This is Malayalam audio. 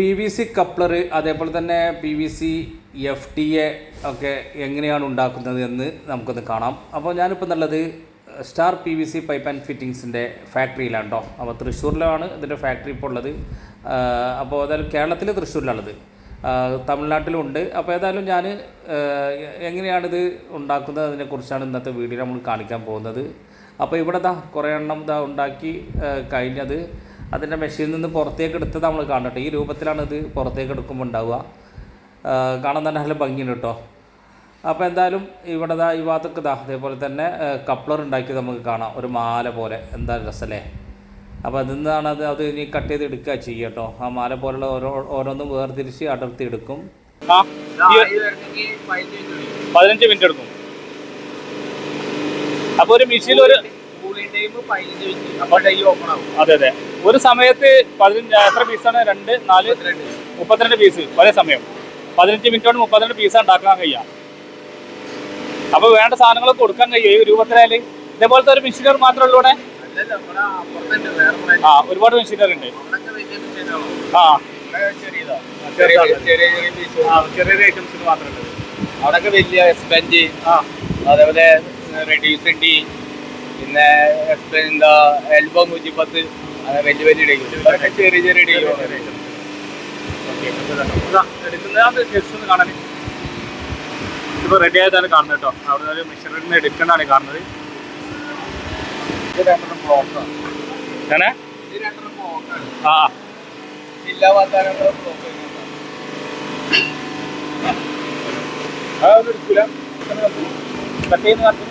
പി വി സി കപ്ലർ അതേപോലെ തന്നെ P V C F T A ഒക്കെ എങ്ങനെയാണ് ഉണ്ടാക്കുന്നത് എന്ന് നമുക്കൊന്ന് കാണാം. അപ്പോൾ ഞാനിപ്പോൾ നല്ലത് star P V C pipe and ഫിറ്റിങ്സിന്റെ ഫാക്ടറിയിലാണ് കേട്ടോ അപ്പോൾ തൃശ്ശൂരിലാണ് ഇതിന്റെ ഫാക്ടറി ഇപ്പോൾ ഉള്ളത്. അപ്പോൾ ഏതായാലും കേരളത്തിൽ തൃശ്ശൂരിലാണുള്ളത്. തമിഴ്നാട്ടിലും ഉണ്ട് അപ്പോൾ ഏതായാലും ഞാൻ എങ്ങനെയാണിത് ഉണ്ടാക്കുന്നത് അതിനെക്കുറിച്ചാണ് ഇന്നത്തെ വീഡിയോ നമ്മൾ കാണിക്കാൻ പോകുന്നത്. അപ്പോൾ ഇവിടെ ദാ കുറേ എണ്ണം ഇതാ ഉണ്ടാക്കി കഴിഞ്ഞത്. അതിന്റെ മെഷീനിൽ നിന്ന് പുറത്തേക്ക് എടുത്തത് നമ്മൾ കാണട്ടെ ഈ രൂപത്തിലാണ് ഇത് പുറത്തേക്ക് എടുക്കുമ്പോൾ ഉണ്ടാവുക. കാണാൻ തന്നെ നല്ല ഭംഗിയുണ്ട് കേട്ടോ അപ്പോൾ എന്തായാലും ഇവിടെ ദാ ഈ ഭാഗത്തൊക്കെ ദാ അതേപോലെ തന്നെ കപ്ലർ ഉണ്ടാക്കി നമുക്ക് കാണാം. ഒരു മാല പോലെ. എന്താ രസമല്ലേ അപ്പോൾ അതിൽ നിന്നാണ് അത് അത് ഇനി കട്ട് ചെയ്ത് എടുക്കുക ചെയ്യുക കേട്ടോ ആ മാല പോലുള്ള ഓരോ ഓരോന്നും വേർതിരിച്ച് അടർത്തി എടുക്കും. പതിനഞ്ച് മിനിറ്റ് എടുക്കും. അപ്പോൾ ഒരു മിഷീൻ ഒരു അതെ അതെ. ഒരു സമയത്ത് പതിനഞ്ച് എത്ര പീസാണ് രണ്ട് നാല്? മുപ്പത്തിരണ്ട്. പീസ് ഒരേ സമയം. പതിനഞ്ച് മിനിറ്റ് കൊണ്ട് മുപ്പത്തിരണ്ട് പീസ് ഉണ്ടാക്കാൻ കഴിയ. അപ്പൊ വേണ്ട സാധനങ്ങൾ കൊടുക്കാൻ കഴിയും. ഈ രൂപത്തിലായാൽ? ഇതേപോലത്തെ ഒരു മെഷീനർ മാത്രമേ ഉള്ളൂ ഇവിടെ ആ ഒരുപാട് മെഷീനർ ഉണ്ട്. ആ. ചെറിയ ഐറ്റംസിന് മാത്രമേ ഉള്ളൂ. അവിടെ വലിയ എക്സ്പെൻഡ് ആ. അതേപോലെ റെഡ്യൂസ് ഡി പിന്നെ എന്താ എൽബോ നൂറ്റിപ്പത്ത് അങ്ങനെ വലിയ വലിയ ഡി ഇവിടൊക്കെ ചെറിയ ചെറിയ ഡി എടുക്കുന്നത് ജസ്റ്റ് ഒന്ന് കാണാൻ. ഇപ്പൊ റെഡി ആയതാണ് കാണുന്നത് കേട്ടോ. അവിടെ ഒരു മെഷീനറിന് എടുക്കുന്നതാണ് കാണുന്നത്. ആ ജില്ലാ വാഗ്ദാനങ്ങളും ബ്ലോക്ക് അതൊന്നും എടുക്കില്ല കട്ട് ചെയ്യുന്ന കാലത്ത്